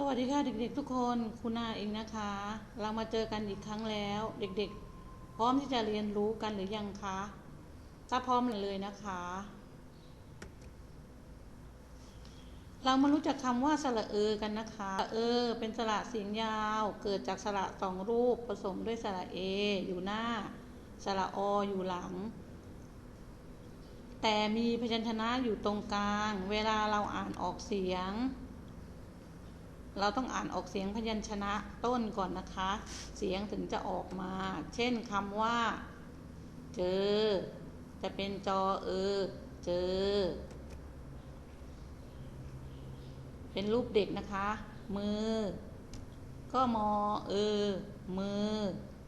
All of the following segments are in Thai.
สวัสดีค่ะเด็กๆทุกคนคุณนาเองนะคะ เรามาเจอกันอีกครั้งแล้ว เด็กๆ พร้อมที่จะเรียนรู้กันหรือยังคะ ถ้าพร้อมเลยนะคะ เรามารู้จักคำว่าสระเออกันนะคะเออ เป็นสระเสียงยาว เกิดจากสระสองรูปผสมด้วยสระเอ อยู่หน้า สระออยู่หลัง แต่มีพยัญชนะอยู่ตรงกลาง เวลาเราอ่านออกเสียง เราต้องอ่านออกเสียงพยัญชนะต้นก่อนนะคะ เสียงถึงจะออกมา เช่นคำว่า เจอ จะเป็นจอเออ เจอ เป็นรูปเด็กนะคะ มือ ก็มอเออ มือ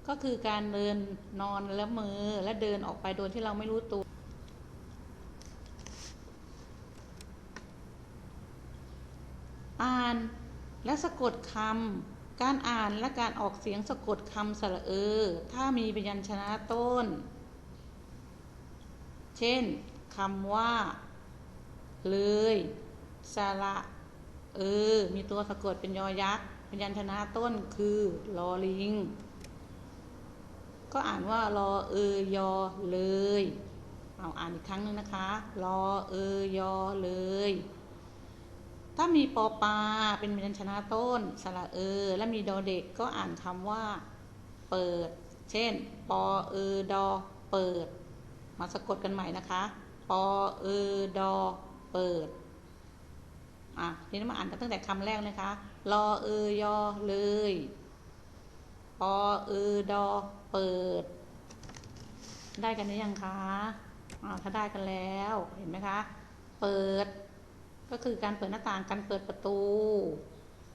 ก็คือการเดินนอนแล้วมือและเดินออกไปโดยที่เราไม่รู้ตัวอ่าน และสะกดคำการอ่านและการออกเสียงสะกดคำสระเออ ถ้ามีพยัญชนะต้น เช่นคำว่า เลยสระเออ มีตัวสะกดเป็นยอยักษ์พยัญชนะต้นคือลอลิง ก็อ่านว่ารอเออยอเลย เอาอ่านอีกครั้งหนึงนะคะรอเออยอเลย ถ้ามีปอปาเป็นพยัญชนะต้น สระเออ และมีดอเด็กก็อ่านคำว่า เปิด เช่น ปอเออดอ เปิด มาสะกดกันใหม่นะคะ ปอเออดอ เปิด อะทีนี้มาอ่านกันตั้งแต่คำแรกเลยคะ รอเออยอเลย ปอเออดอ เปิด ได้กันหรือยังคะ อ่าถ้าได้กันแล้ว เห็นไหมคะ เปิด ก็คือการเปิดหน้าต่างการเปิดประตู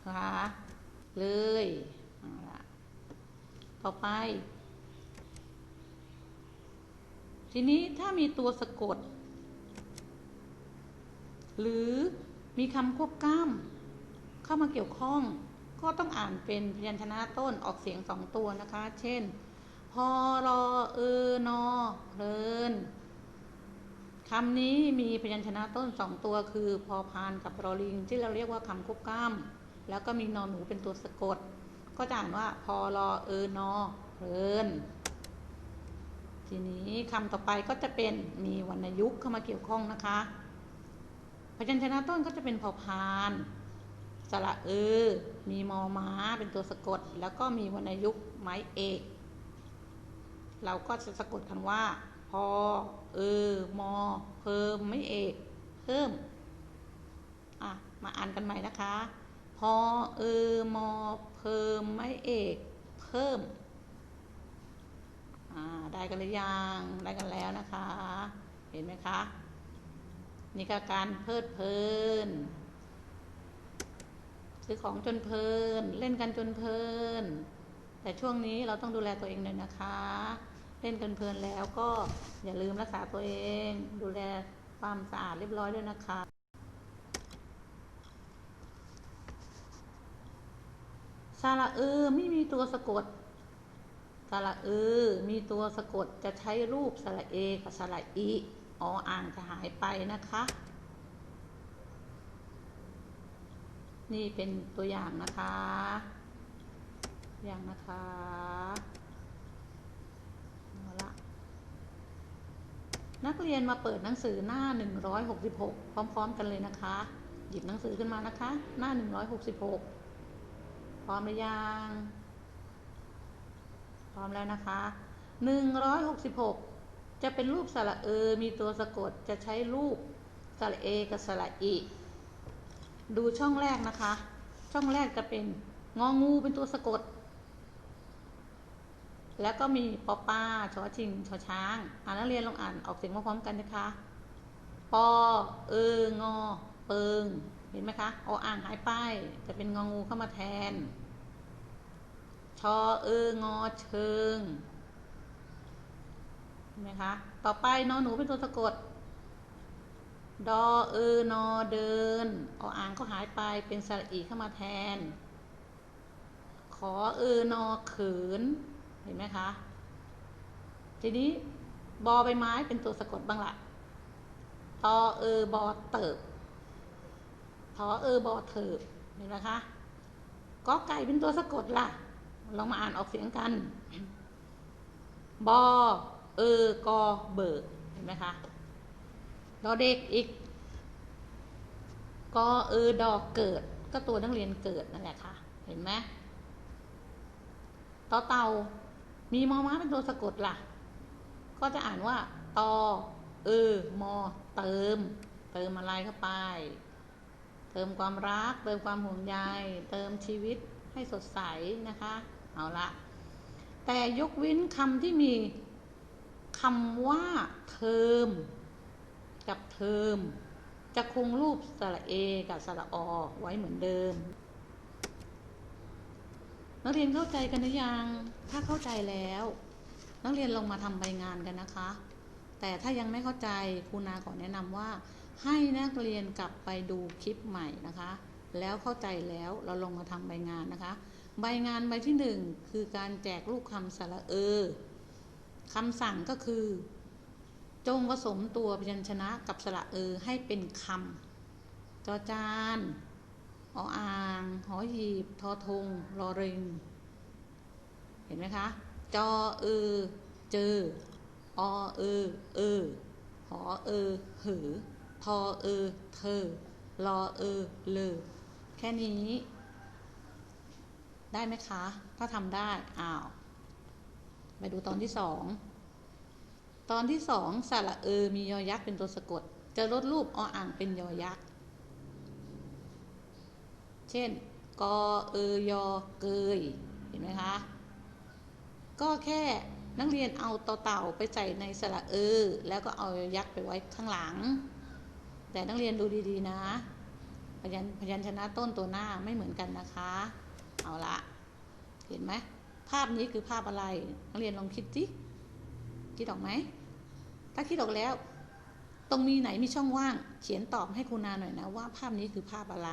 นะคะเลยต่อไป ทีนี้ถ้ามีตัวสะกด หรือมีคำควบกล้ำเข้ามาเกี่ยวข้อง ก็ต้องอ่านเป็นพยัญชนะต้นออกเสียงสองตัวนะคะ เช่น พอรอเออนอเพลิน คำนี้มีพยัญชนะต้นสองตัวคือพอพานกับรอลิง ที่เราเรียกว่าคำควบกล้ำแล้วก็มีนอนหนูเป็นตัวสะกด ก็จะอ่านว่าพอรอเออนอเพลินทีนี้คำต่อไปก็จะเป็นมีวรรณยุกต์เข้ามาเกี่ยวข้องนะคะ พยัญชนะต้นก็จะเป็นพอพาน สระเออ มีมอม้าเป็นตัวสะกด แล้วก็มีวรรณยุกต์ไม้เอก เราก็จะสะกดคำว่า อ เออ มอ เพิ่มไม่เอก เพิ่ม อะ มาอ่านกันใหม่นะคะ พอ เออ มอ เพิ่มไม่เอก เพิ่ม อ่า ได้กันหรือยัง ได้กันแล้วนะคะ เห็นไหมคะ นี่ก็การเพลิดเพลิน ซื้อของจนเพลิน เล่นกันจนเพลิน แต่ช่วงนี้เราต้องดูแลตัวเองหน่อยนะคะ เล่นกันเพลินแล้วก็อย่าลืมรักษาตัวเอง ดูแลความสะอาดเรียบร้อยด้วยนะคะสระเออไม่มีตัวสะกดสระเออมีตัวสะกดจะใช้รูปสระเอกับสระอีออ่างจะหายไปนะคะ นี่เป็นตัวอย่างนะคะ อย่างนะคะเอาละ นักเรียนมาเปิดหนังสือหน้า 166 พร้อม ๆ กันเลยนะคะ หยิบหนังสือขึ้นมานะคะ หน้า 166 พร้อมหรือยัง พร้อมแล้วนะคะ 166 จะเป็นรูปสระเออ มีตัวสะกด จะใช้รูปสระเอกับสระอีดูช่องแรกนะคะ ช่องแรกจะเป็นงองูเป็นตัวสะกด แล้วก็มีปอปลาชอชิงชอช้าง อ่านนักเรียนลองอ่านออกเสียงพร้อมๆกันนะคะ ปอ เอองอ เปิง เห็นไหมคะออ่างหายไป จะเป็นงองูเข้ามาแทน ชอเอองอเชิง เห็นไหมคะ ต่อไปนอหนูเป็นตัวสะกด ดอเออนอเดินออ่างก็หายไปเป็นสระอีเข้ามาแทน ขอเออนอเขิน เห็นไหมคะ ทีนี้บอใบไม้เป็นตัวสะกดบ้างละตอเออบอเติบทอเออบอเถิบเห็นไหมคะกอไก่เป็นตัวสะกดล่ะ ลองมาอ่านออกเสียงกัน บอ เออกอเบิก เห็นไหมคะดอเด็กอีก กอเออดอกเกิด ก็ตัวนักเรียนเกิดนั่นแหละค่ะ เห็นไหมต่อเต่า มีมอม้าเป็นตัวสะกดล่ะ ก็จะอ่านว่าตอเออมอเติม เติมอะไรเข้าไป เติมความรัก เติมความห่วงใยเติมชีวิตให้สดใสนะคะ เอาละแต่ยกเว้นคำที่มีคำว่าเทอม กับเทอม จะคงรูปสระเอกับสระอไว้เหมือนเดิม นักเรียนเข้าใจกันหรือยัง ถ้าเข้าใจแล้ว นักเรียนลงมาทำใบงานกันนะคะ แต่ถ้ายังไม่เข้าใจครูนาขอแนะนำว่า ให้นักเรียนกลับไปดูคลิปใหม่นะคะ แล้วเข้าใจแล้วเราลงมาทำใบงานนะคะ ใบงานใบที่หนึ่งคือการแจกรูปคำสระเออคำสั่งก็คือ จงผสมตัวพยัญชนะกับสระเออให้เป็นคำจอจาน ออ่าง หอหีบ ทอทงรอริง เห็นไหมคะ จอเออเจออเออเออหอเออหือ ทอเออเธอรอเออเลอแค่นี้ ได้ไหมคะ ถ้าทำได้ อ้าว ไปดูตอนที่สอง ตอนที่สองสระเออ มียอยักษ์เป็นตัวสะกด จะลดรูปออ่างเป็นยอยักษ์ ช่น กอเออยอเกย เห็นไหมคะ ก็แค่นักเรียนเอาต่อเต่าไปใส่ในสระเออ แล้วก็เอายักษ์ไปไว้ข้างหลัง แต่นักเรียนดูดีๆนะ พยัญพยัญชนะต้นตัวหน้าไม่เหมือนกันนะคะ เอาละเห็นไหมภาพนี้คือภาพอะไร นักเรียนลองคิดสิคิดออกไหม ถ้าคิดออกแล้ว ตรงมีไหนมีช่องว่าง เขียนตอบให้ครูนาหน่อยนะว่าภาพนี้คือภาพอะไร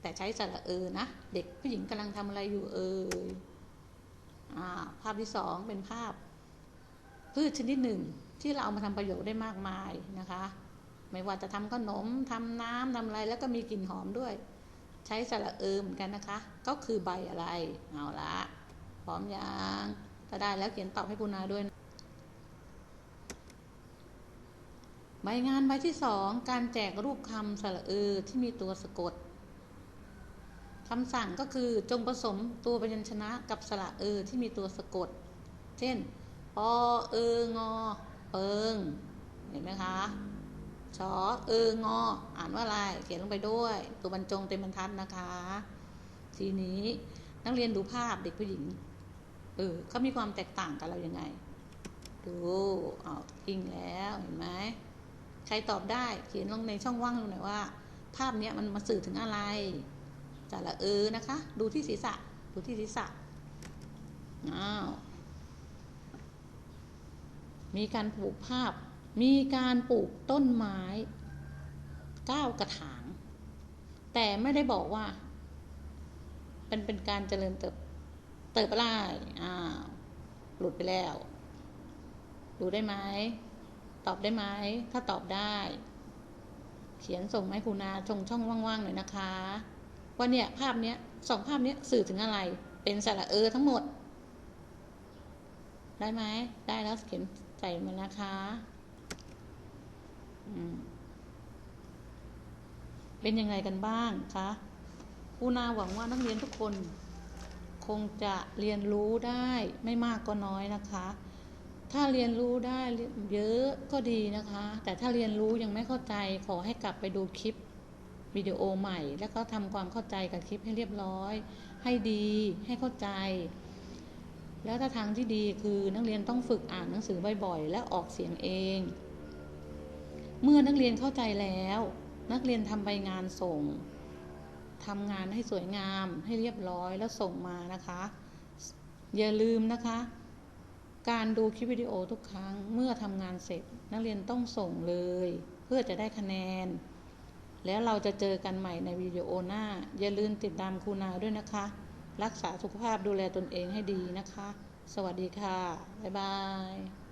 แต่ใช้สระเออนะ เด็กผู้หญิงกำลังทำอะไรอยู่เอ่ยอ่าภาพที่สองเป็นภาพ พืชชนิดหนึ่งที่เราเอามาทำประโยชน์ได้มากมายนะคะ ไม่ว่าจะทำขนมทำน้ำทำอะไรแล้วก็มีกลิ่นหอมด้วย ใช้สระเออเหมือนกันนะคะ ก็คือใบอะไรเอาละพร้อมยังถ้าได้แล้วเขียนตอบให้คุณนาด้วยนะใบงานใบที่สองการแจกรูปคำสระเออที่มีตัวสะกด คำสั่งก็คือจงผสมตัวพยัญชนะกับสระเออที่มีตัวสะกด เช่นปอเอองอเปิงเห็นไหมคะชอเอองออ่านว่าอะไรเขียนลงไปด้วย ตัวบรรจงเต็มบรรทัดนะคะ ทีนี้นักเรียนดูภาพเด็กผู้หญิง เออเขามีความแตกต่างกับเรายังไง ดูเอาทิ้งแล้วเห็นไหมใครตอบได้เขียนลงในช่องว่างลงหน่อยว่า ภาพเนี้ยมันมาสื่อถึงอะไร จะละเออนะคะ ดูที่ศีรษะ ดูที่ศีรษะอ้าวมีการปลูกภาพ มีการปลูกต้นไม้เก้ากระถาง แต่ไม่ได้บอกว่า เป็นเป็นการเจริญเติบ เติบอะไรอ้าวหลุดไปแล้ว ดูได้ไหม ตอบได้ไหม ถ้าตอบได้ เขียนส่งไม้คูนาชงช่องว่างๆหน่อยนะคะ ว่าเนี่ยภาพเนี้ยสองภาพเนี้ยสื่อถึงอะไร เป็นสระเออทั้งหมด ได้ไหมได้แล้วเขียนใส่มานะคะเป็นยังไงกันบ้างคะครูนาหวังว่านักเรียนทุกคน คงจะเรียนรู้ได้ไม่มากก็น้อยนะคะ ถ้าเรียนรู้ได้เยอะก็ดีนะคะ แต่ถ้าเรียนรู้ยังไม่เข้าใจขอให้กลับไปดูคลิป วิดีโอใหม่ แล้วก็ทำความเข้าใจกับคลิปให้เรียบร้อย ให้ดีให้เข้าใจ แล้วถ้าทางที่ดีคือนักเรียนต้องฝึกอ่านหนังสือบ่อยๆ และออกเสียงเอง เมื่อนักเรียนเข้าใจแล้ว นักเรียนทำใบงานส่งทำงานให้สวยงามให้เรียบร้อยแล้วส่งมานะคะ อย่าลืมนะคะ การดูคลิปวิดีโอทุกครั้งเมื่อทำงานเสร็จ นักเรียนต้องส่งเลย เพื่อจะได้คะแนน แล้วเราจะเจอกันใหม่ในวิดีโอหน้า อย่าลืมติดตามครูนาด้วยนะคะ รักษาสุขภาพดูแลตนเองให้ดีนะคะ สวัสดีค่ะ บ๊ายบาย